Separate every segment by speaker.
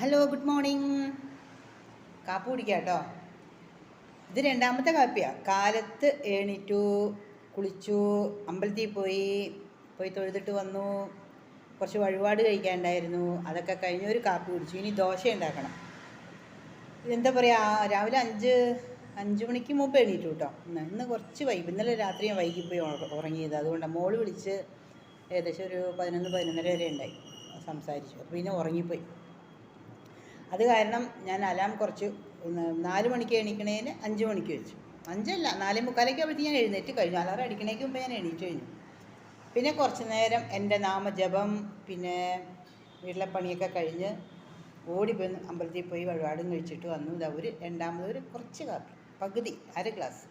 Speaker 1: Hello good morning കാപ്പി കുടിക്കാം കേട്ടോ ഇത് രണ്ടാമത്തെ കാപ്പിയാണ് കാലത്ത് എണീറ്റു കുളിച്ചു അമ്പലത്തിൽ പോയി പോയി തൊഴുതിട്ട് വന്നു കുറച്ച് വഴിപാട് കഴിക്കാനുണ്ടായിരുന്നു അതൊക്കെ കഴിഞ്ഞ് ഒരു കാപ്പി കുടിച്ചു. ഇനി ദോശ ഉണ്ടാക്കണം. ഇതെന്താ പറയുക രാവിലെ അഞ്ച് അഞ്ച് മണിക്ക് മുമ്പ് എണീറ്റു കേട്ടോ. ഇന്ന് കുറച്ച് വൈകി ഇന്നലെ രാത്രി ഞാൻ വൈകി പോയി ഉറങ്ങിയത്. അതുകൊണ്ട് മോൾ വിളിച്ച് ഏകദേശം ഒരു പതിനൊന്ന് പതിനൊന്നര വരെ ഉണ്ടായി. സംസാരിച്ചു. അപ്പോൾ പിന്നെ ഉറങ്ങിപ്പോയി. അത് കാരണം ഞാൻ അലാം കുറച്ച് നാല് മണിക്ക് എണീക്കണേന് അഞ്ച് മണിക്ക് വെച്ചു. അഞ്ചല്ല നാലേ മുക്കാലൊക്കെ ആകുമ്പോഴത്തേക്ക് ഞാൻ എഴുന്നേറ്റ് കഴിഞ്ഞു. അലാറം അടിക്കണേക്ക് മുമ്പ് ഞാൻ എണീറ്റ് കഴിഞ്ഞു. പിന്നെ കുറച്ച് നേരം എന്റെ നാമജപം പിന്നെ വീട്ടിലെ പണിയൊക്കെ കഴിഞ്ഞ് ഓടിപ്പോയി അമ്പലത്തിൽ പോയി വഴിപാടും കഴിച്ചിട്ട് വന്നു. ഇതാ ഒരു രണ്ടാമത് ഒരു കുറച്ച് കാപ്പി പകുതി അര ഗ്ലാസ്.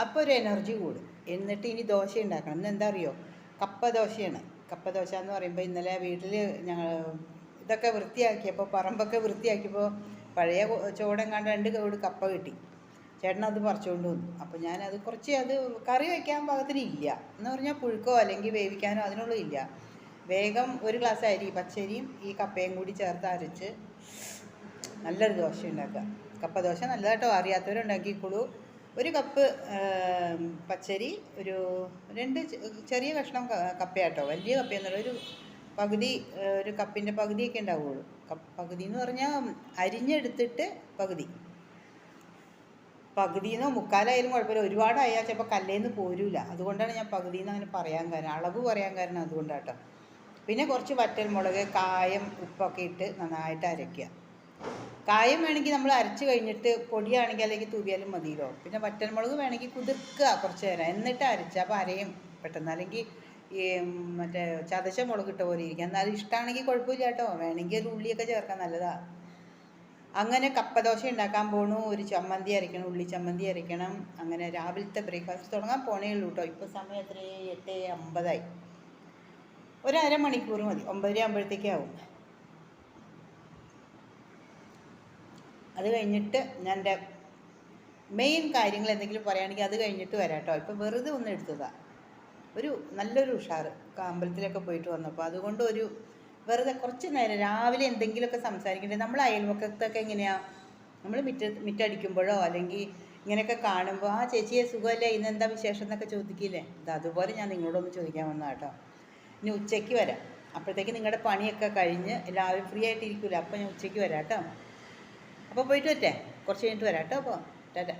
Speaker 1: അപ്പോൾ ഒരു എനർജി കൂടും. എന്നിട്ട് ഇനി ദോശ ഉണ്ടാക്കണം. ഇന്ന് എന്താ അറിയോ? കപ്പ ദോശയാണ് കപ്പ ദോശ എന്ന് പറയുമ്പോൾ ഇന്നലെ വീട്ടിൽ ഞങ്ങൾ ഇതൊക്കെ വൃത്തിയാക്കിയപ്പോൾ പറമ്പൊക്കെ വൃത്തിയാക്കിയപ്പോൾ പഴയ ചോടൻ കണ്ട രണ്ട് കവട് കപ്പ കിട്ടി. ചേട്ടൻ അത് പറിച്ചുകൊണ്ട് വന്നു. അപ്പോൾ ഞാനത് കുറച്ച് അത് കറി വയ്ക്കാൻ പാകത്തിന് ഇല്ല. എന്ന് പറഞ്ഞാൽ പുഴുക്കോ അല്ലെങ്കിൽ വേവിക്കാനോ അതിനുള്ള ഇല്ല. വേഗം ഒരു ഗ്ലാസ് അരി പച്ചരിയും ഈ കപ്പയും കൂടി ചേർത്ത് അരച്ച് നല്ലൊരു ദോശ ഉണ്ടാക്കുക. കപ്പ ദോശ നല്ലതായിട്ടോ? അറിയാത്തവരുണ്ടാക്കിക്കോളൂ ഒരു കപ്പ് പച്ചരി ഒരു രണ്ട് ചെറിയ കഷ്ണം കപ്പയാട്ടോ. വലിയ കപ്പയെന്നുള്ള ഒരു പകുതി ഒരു കപ്പിന്റെ പകുതിയൊക്കെ ഉണ്ടാവുള്ളൂ. കപ്പ് പകുതി എന്ന് പറഞ്ഞാൽ അരിഞ്ഞെടുത്തിട്ട് പകുതി. പകുതിന്നോ മുക്കാലായാലും കുഴപ്പമില്ല. ഒരുപാടായാൽ ചിലപ്പോൾ കല്ലേന്ന് പോരൂല. അതുകൊണ്ടാണ് ഞാൻ പകുതിന്ന് അങ്ങനെ പറയാൻ കാരണം. അളവ് പറയാൻ കാരണം അതുകൊണ്ടാട്ടോ. പിന്നെ കുറച്ച് വറ്റൽമുളക് കായം ഉപ്പൊക്കെ ഇട്ട് നന്നായിട്ട് അരയ്ക്കുക കായം വേണമെങ്കിൽ നമ്മൾ അരച്ച് കഴിഞ്ഞിട്ട് പൊടിയാണെങ്കിൽ അല്ലെങ്കിൽ തൂവിയാലും മതിയല്ലോ. പിന്നെ വറ്റൽമുളക് വേണമെങ്കിൽ കുതിർക്കുക കുറച്ച് നേരം. എന്നിട്ട് അരച്ചാൽ അപ്പോൾ അരയും പെട്ടെന്ന്. അല്ലെങ്കിൽ ഈ മറ്റേ ചതച്ച മുളകിട്ട പോലെ ഇരിക്കും. എന്നാലും ഇഷ്ടമാണെങ്കിൽ കുഴപ്പമില്ല കേട്ടോ. വേണമെങ്കിൽ ഒരു ഉള്ളിയൊക്കെ ചേർക്കാൻ നല്ലതാണ് അങ്ങനെ കപ്പദോശ ഉണ്ടാക്കാൻ പോണു. ഒരു ചമ്മന്തി അരയ്ക്കണം ഉള്ളി ചമ്മന്തി അരയ്ക്കണം അങ്ങനെ രാവിലത്തെ ബ്രേക്ക്ഫാസ്റ്റ് തുടങ്ങാൻ പോണേ ഉള്ളൂ കേട്ടോ. ഇപ്പോൾ സമയം എത്രയായി എട്ട് അമ്പതായി. ഒരു അരമണിക്കൂർ മതി. ഒമ്പതര ആകുമ്പോഴത്തേക്കേ ആവും. അത് കഴിഞ്ഞിട്ട് ഞാൻ മെയിൻ കാര്യങ്ങൾ എന്തെങ്കിലും പറയുകയാണെങ്കിൽ അത് കഴിഞ്ഞിട്ട് വരാം കേട്ടോ. ഇപ്പോൾ വെറുതെ ഒന്ന് എടുത്തതാണ് ഒരു നല്ലൊരു ഉഷാറ്. ക- അമ്പലത്തിലൊക്കെ പോയിട്ട് വന്നപ്പോൾ അതുകൊണ്ട് ഒരു വെറുതെ കുറച്ച് നേരം രാവിലെ എന്തെങ്കിലുമൊക്കെ സംസാരിക്കണ്ടേ? നമ്മൾ അയൽവക്കത്തൊക്കെ എങ്ങനെയാണ് നമ്മൾ മിറ്റ മിറ്റടിക്കുമ്പോഴോ അല്ലെങ്കിൽ ഇങ്ങനെയൊക്കെ കാണുമ്പോൾ ആ ചേച്ചിയെ സുഖമല്ലേ? ഇന്ന് എന്താ വിശേഷം? എന്നൊക്കെ ചോദിക്കില്ലേ? ഇത് അതുപോലെ ഞാൻ നിങ്ങളോടൊന്ന് ചോദിക്കാൻ വന്നതാണ് കേട്ടോ ഇനി ഉച്ചയ്ക്ക് വരാം. അപ്പോഴത്തേക്ക് നിങ്ങളുടെ പണിയൊക്കെ കഴിഞ്ഞ് എല്ലാവരും ഫ്രീ ആയിട്ട് ഇരിക്കില്ല അപ്പോൾ ഞാൻ ഉച്ചയ്ക്ക് വരാം കേട്ടോ അപ്പോൾ പോയിട്ട് വരട്ടെ? കുറച്ച് കഴിഞ്ഞിട്ട് വരാം കേട്ടോ അപ്പോൾ ടാറ്റ.